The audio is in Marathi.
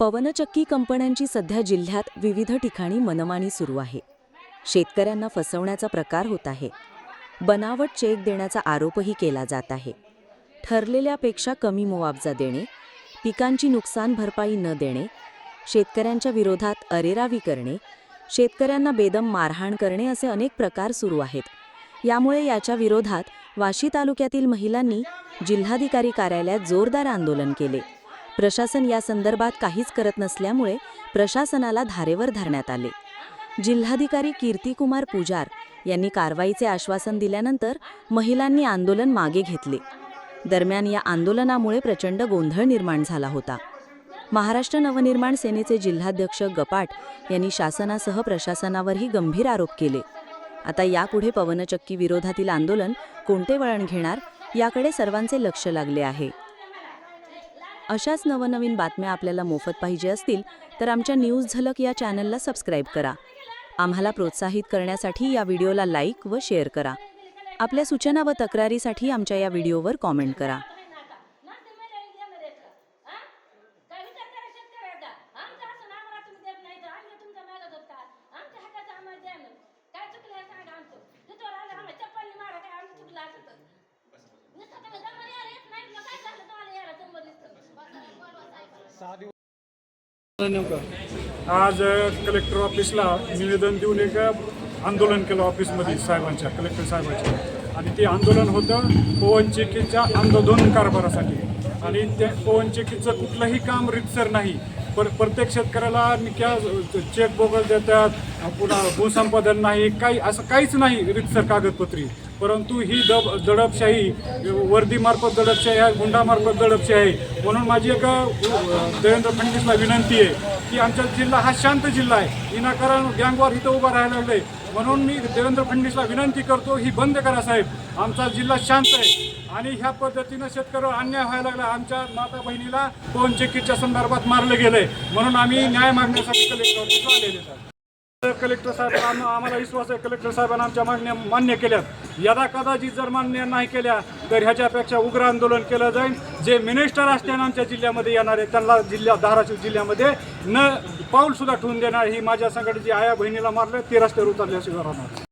पवनचक्की कंपन्यांची सध्या जिल्ह्यात विविध ठिकाणी मनमानी सुरू आहे. शेतकऱ्यांना फसवण्याचा प्रकार होत आहे. बनावट चेक देण्याचा आरोपही केला जात आहे. ठरलेल्यापेक्षा कमी मुआवजा देणे पिकांची नुकसान भरपाई न देणे शेतकऱ्यांच्या विरोधात अरेरावी करणे शेतकऱ्यांना बेदम मारहाण करणे असे अनेक प्रकार सुरू आहेत. यामुळे याच्या विरोधात वाशी तालुक्यातील महिलांनी जिल्हाधिकारी कार्यालयात जोरदार आंदोलन केले. प्रशासन या संदर्भात काहीच करत नसल्यामुळे प्रशासनाला धारेवर धरण्यात आले. जिल्हाधिकारी कीर्तिकुमार पुजार यांनी कारवाईचे आश्वासन दिल्यानंतर महिलांनी आंदोलन मागे घेतले. दरम्यान या आंदोलनामुळे प्रचंड गोंधळ निर्माण झाला होता. महाराष्ट्र नवनिर्माण सेनेचे जिल्हाध्यक्ष गपाट यांनी शासनासह प्रशासनावरही गंभीर आरोप केले. आता यापुढे पवनचक्की विरोधातील आंदोलन कोणते वळण घेणार याकडे सर्वांचे लक्ष लागले आहे. अशाच नवनवीन बातम्या आपल्याला मोफत पाहिजे असतील तर आमच्या न्यूज झलक या चॅनलला सबस्क्राईब करा. आम्हाला प्रोत्साहित करण्यासाठी या व्हिडिओला लाईक व शेअर करा. आपल्या सूचना व तक्रारीसाठी आमच्या या व्हिडिओवर कॉमेंट करा काय विचार करा शेतकऱ्याचा आमचं असं आम्हाला तुम्ही देत नाही तर आम्ही तुमच्या मागत होत का आमच्या हक्काचं आम्हाला द्या ना काय चुकलं आहे सांगा आमचं तिथवर आलं आम्हाला चप्पलनी मारा काय आमचं चुकलं असं तर नुसतं तुम्ही जमलं यायला येत नाही मग काय झालं तुम्हाला यायला जमलं नुसतं नेमकं आज कलेक्टर ऑफिसला निवेदन देऊन एक आंदोलन केलं ऑफिसमध्ये साहेबांच्या कलेक्टर साहेबांच्या. आणि ते आंदोलन होतं पवन चेकीच्या आंदोलन कारभारासाठी. आणि त्या पवन चेकीचं कुठलंही काम रितसर नाही. पर प्रत्येक शेतकऱ्याला क्या चेक बोगल देतात पुन्हा भूसंपादन नाही काही असं काहीच नाही रितसर कागदपत्री. परंतु ही दब दडपशाही वर्दीमार्फत दडपशाही आहे गुंडामार्फत दडपशाही आहे. म्हणून माझी एक देवेंद्र फडणवीसला विनंती आहे की आमचा जिल्हा हा शांत जिल्हा आहे. विनाकारण गँगवार इथं उभा राहायला लागले म्हणून मी देवेंद्र फडणवीसला विनंती करतो ही बंद करा साहेब. आमचा जिल्हा शांत आहे. आणि ह्या पद्धतीनं शेतकऱ्यावर अन्याय व्हायला लागला. आमच्या माता बहिणीला पवन चेकीच्या संदर्भात मारलं गेलंय. म्हणून आम्ही न्याय मागण्यासाठी कलेक्टर आलेले कलेक्टर साहेब आम्हाला विश्वास आहे. कलेक्टर साहेबांना आमच्या मागण्या मान्य केल्यात. यदा कदाचित जर मान्य नाही केल्या तर ह्याच्यापेक्षा उग्र आंदोलन केलं जाईल. जे मिनिस्टर असतील आमच्या जिल्ह्यामध्ये येणार आहे त्यांना जिल्ह्या धाराशिव जिल्ह्यामध्ये न पाऊल सुद्धा ठेवून देणार. ही माझ्या संघटनेची आया बहिणीला मारलं ते रस्त्यावर उतरल्याशिवाय राहणार.